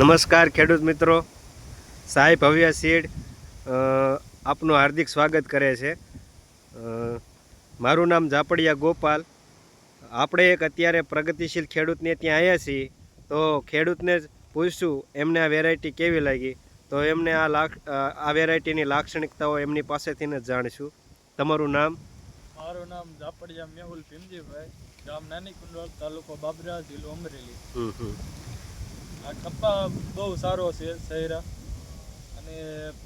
નમસ્કાર ખેડૂત મિત્રો. સાહેબ ભવ્ય સીડ આપનું હાર્દિક સ્વાગત કરે છે. મારું નામ ઝાપડિયા ગોપાલ. આપણે એક અત્યારે પ્રગતિશીલ ખેડૂતને ત્યાં આવ્યા છીએ. તો ખેડૂતને જ પૂછશું એમને આ વેરાયટી કેવી લાગી? તો એમને આ લાખ આ વેરાયટીની લાક્ષણિકતાઓ એમની પાસેથી જ જાણીશું. તમારું નામ? મારું નામ ઝાપડિયા મેહુલ ભીમજીભાઈ ગામ નાની કુંડોલ તાલુકો બાબરા જિલ્લો અમરેલી. આ કપ્પા બહુ સારો છે સહેરા અને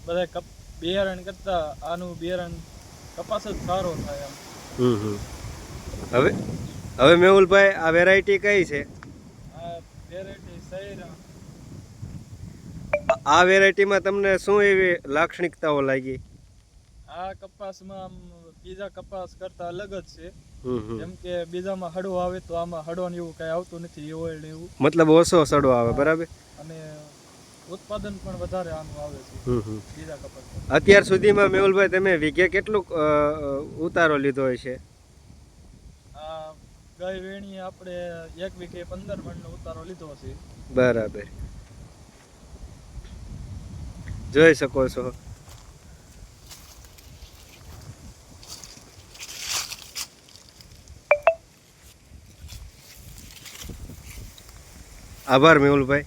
બધા કપ બિયારણ કરતાં આનું બિયારણ કપાસ જ સારો થાય આમ હવે હવે મેહુલભાઈ આ વેરાયટી કઈ છે? આ વેરાયટી સહેરા આ- આ વેરાયટીમાં તમને શું એવી લાક્ષણિકતાઓ લાગી? આ કપાસમાં બીજા કપાસ કરતા અલગ જ છે. જેમ કે બીજામાં હળવો આવે તો આમાં હડો ને એવું કઈ આવતું નથી ઓઇલ ને એવું. મતલબ ઓછો સડો આવે બરાબર? અને ઉત્પાદન પણ વધારે આનું આવે છે. બીજા કપાસ અત્યાર સુધીમાં મેહુલભાઈ તમે વીઘે કેટલું ઉતારો લીધો હોય છે? ગઈ વેણીએ આપણે એક વીઘે પંદર મણનો ઉતારો લીધો છે. બરાબર. જોઈ શકો છો. આભાર મેહુલભાઈ.